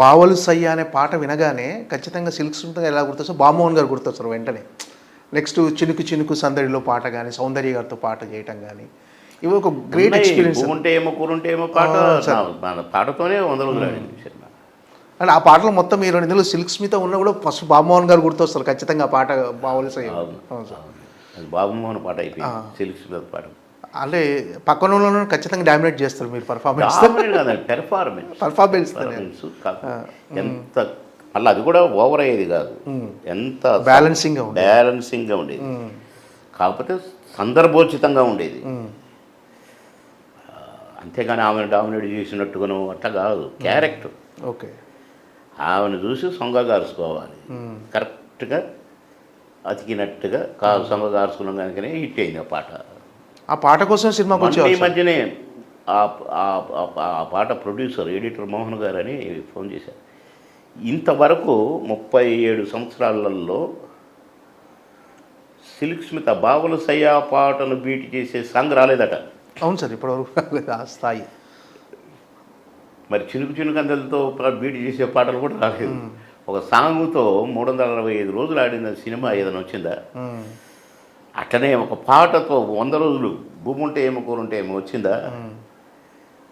బావలు సయ్య అనే పాట వినగానే ఖచ్చితంగా సిల్క్ స్మిత ఎలా గుర్తొస్తారు బామోహన్ గారు గుర్తొస్తారు వెంటనే. నెక్స్ట్ చినుకు చినుకు సందడిలో పాట కానీ సౌందర్య గారితో పాట చేయటం కానీ ఇవి ఒక గ్రేట్ ఎక్స్పీరియన్స్ ఉంటే ఏమో కూరుంటే ఏమో పాట. పాటతోనే వంద రోజులు ఆడింది సినిమా. అంటే ఆ పాటలో మొత్తం మీరు ఇందులో సిల్క్ స్మిత ఉన్నా కూడా ఫస్ట్ బామోహన్ గారు గుర్తొస్తారు ఖచ్చితంగా ఆ పాట బావలు సయ్య. అవును. సార్. బాబుమోహన్ పాట అయిపోయింది. సిల్క్స్ మీద పాట. అంటే పక్కన వాళ్ళను ఖచ్చితంగా డామినేట్ చేస్తారు మీరు పర్ఫార్మెన్స్ కాదండి పెర్ఫార్మెన్స్ ఎంత మళ్ళీ అది కూడా ఓవర్ అయ్యేది కాదు. ఎంత బ్యాలెన్సింగ్గా బ్యాలెన్సింగ్గా ఉండేది. కాకపోతే సందర్భోచితంగా ఉండేది. అంతేగాని ఆమెను డామినేట్ చేసినట్టుగాను అట్లా కాదు. Character okay. ఆమెను చూసి సొంగ గారుసుకోవాలి. కరెక్ట్గా అతికినట్టుగా కా సొంగ గారుసుకున్నాం కనుకనే హిట్ అయింది ఆ పాట. ఆ పాట కోసం సినిమాకి మొన్న ఈ. మధ్యనే ఆ- పాట ప్రొడ్యూసర్ ఎడిటర్ మోహన్ గారు అని ఫోన్ చేశారు. ఇంతవరకు ముప్పై ఏడు సంవత్సరాలలో సిల్క్ స్మిత బావుల సయ్యా పాటను బీట్ చేసే సాంగ్ రాలేదట. అవును సార్ ఇప్పటివరకు ఆ స్థాయి. మరి చినుకు చినుకు అందలతో బీట్ చేసే పాటలు కూడా రాలేదు. ఒక సాంగ్తో మూడు వందల అరవై ఐదు రోజులు ఆడిన సినిమా ఏదైనా వచ్చిందా. అట్లనే ఒక పాటతో వంద రోజులు భూమి ఉంటే ఏమో కూరుంటే ఏమో వచ్చిందా?